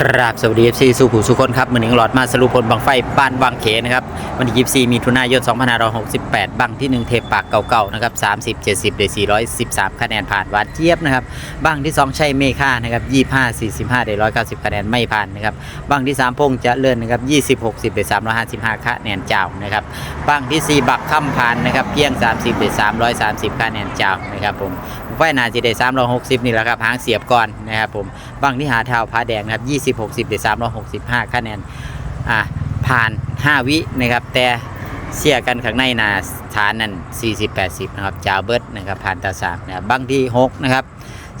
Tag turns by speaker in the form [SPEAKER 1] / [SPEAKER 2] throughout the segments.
[SPEAKER 1] ครับสวัสดีเอฟซีสุขุสุคนครับมือหนึ่งหลอดมาสรุปผลบังไฟบ้านบางเขนนะครับวันที่24มีถุนายน2568 บังที่ 1 เทปปากเก่าๆนะครับ30 70ได้413 คะแนนผ่านวานเจี๊ยบนะครับบังที่ 2 ใช่เมฆานะครับ25 45ได้190 คะแนนไม่ผ่านนะครับบังที่ 3 พงจะเลื่อนนะครับ20 60ได้355 คะแนนเจ้านะครับบังที่ 4 บักค่ำผ่านนะครับเพียง 30ได้330 คะแนนเจ้านะครับผมไฟนาจีได้360 นี่แหละครับหางเสียบก่อนนะครับผมบางที่หาเท้าพาแดงนะครับ20 60ได้365คะแนนอ่าผ่าน 5 วินะครับ แต่เสียกันข้างในนาฐานนั้น40 80นะครับจาเบิร์ดนะครับผ่านตาสามนะครับบางที่6นะครับ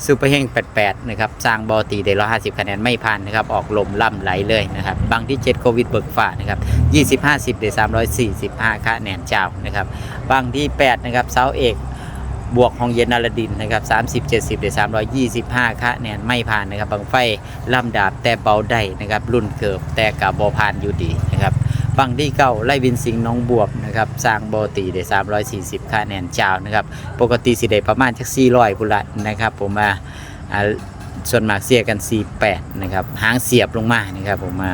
[SPEAKER 1] ซูเปอร์เฮง88นะครับสร้างบอตีได้150คะแนนไม่ผ่านนะครับออกลมล่ำไหลเลยนะครับบางที่ 7 โควิดเบิกฝ่านะครับ20 50ได้345คะแนนเจ้านะครับบางที่ 8 นะครับเสาเอก บวกของเย็นนาลดินนะครับ30 70หรือ325 คะแนนไม่ผ่านนะครับบังไฟลำดาบแต่เบาได้นะครับรุ่นเกิบแต่กับบอผ่านอยู่ดีนะครับบังที่เก้าไล่วินสิงน้องบวบนะครับสร้างโบตีได้340 คะแนนเจ้านะครับปกติสิได้ประมาณจัก400พุละนะครับผมมาอ่าส่วนมากเสียกัน 48 นะครับหางเสียบลงมานะครับผมมา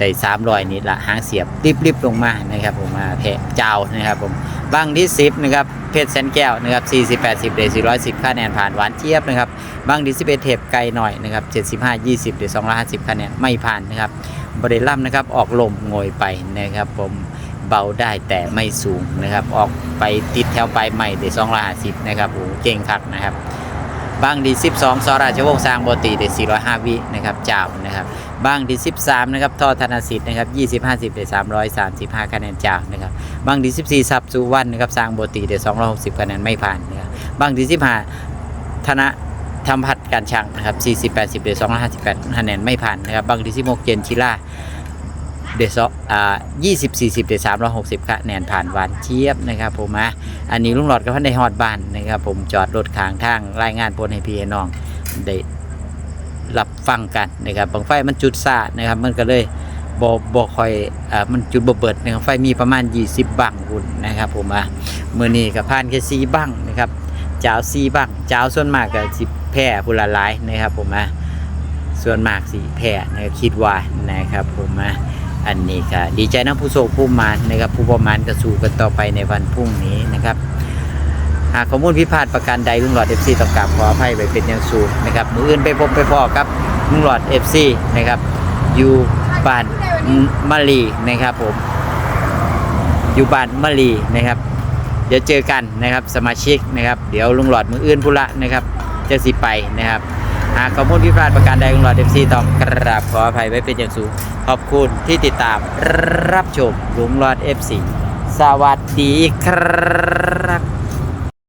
[SPEAKER 1] ได้300นี่ละหางเสียบริบๆลงมานะครับผมมาแพะเจ้านะครับผมบางที่10นะครับเพชรแสนแก้วนะครับ40 80เด410คะแนนผ่านหวานเจี๊ยบนะครับบางที่11เทปไกลหน่อยนะครับ75 20เด250คะแนนไม่ผ่านนะครับบริลัมนะครับออกลมโงยไปนะครับผมเบาได้แต่ไม่สูงนะครับออกไปติดแถวปลายใหม่เด250นะครับโอ้เก่งคักนะครับบางดี12สราชวงศ์สร้างโบตีเด405วินะครับเจ้านะครับ บางดี13 นะครับทอธนสิทธิ์นะครับ20 50เด335 คะแนนเจ้านะครับบางดี14 สับสุวรรณนะครับสร้างโบตีเด260 คะแนนไม่ผ่านนะครับบางดี15 ธนะธรรมพัฒน์การช่างนะครับ40 80เด258คะแนนไม่ผ่านนะครับบางดี16เจนชิล่าเดซอ่า20 40เด360คะแนนผ่านหวานเจี๊ยบนะครับผมนะอันนี้ลุงหลอดกับพันในฮอดบ้านนะครับผมจอดรถข้างทางรายงานผลให้พี่น้องได้ รับฟังกันนะครับบางไฟมันจุดซานะครับ มันก็เลยบอบอคอยอ่ามันจุดบเบิดนะครับไฟมีประมาณ 20 บังคุณนะครับ ผมอะมือนี้กับผ่านแค่ซีบังนะครับเจ้าซีบังเจ้าส่วนมากก็สิแพร่ผู้ละหลายนะครับ ผมอะส่วนมากสิแพร่นะครับคิดว่านะครับ ผมอะอันนี้ก็ดีใจนะผู้โชคผู้มานนะครับ ผู้ประมาณก็สู้กันต่อไปในวันพรุ่งนี้นะครับ หากข้อมูลพิพาทประการใดลุงหลอด FC ต้องกราบขออภัยไปเป็นอย่างสูงนะครับมืออื่นไปพบไปพอกับลุงหลอด FC นะครับอยู่บ้านมะลีนะครับผมอยู่บ้านมะลีนะครับ เดี๋ยวเจอกันนะครับสมาชิกนะครับ เดี๋ยวลุงหลอดมืออื่นพุละนะครับจะสิไปนะครับหากข้อมูลพิพาทประการใดลุงหลอด FC ต้องกราบขออภัยไว้เป็นอย่างสูงขอบคุณที่ติดตามรับชมลุงหลอด FC สวัสดีครับ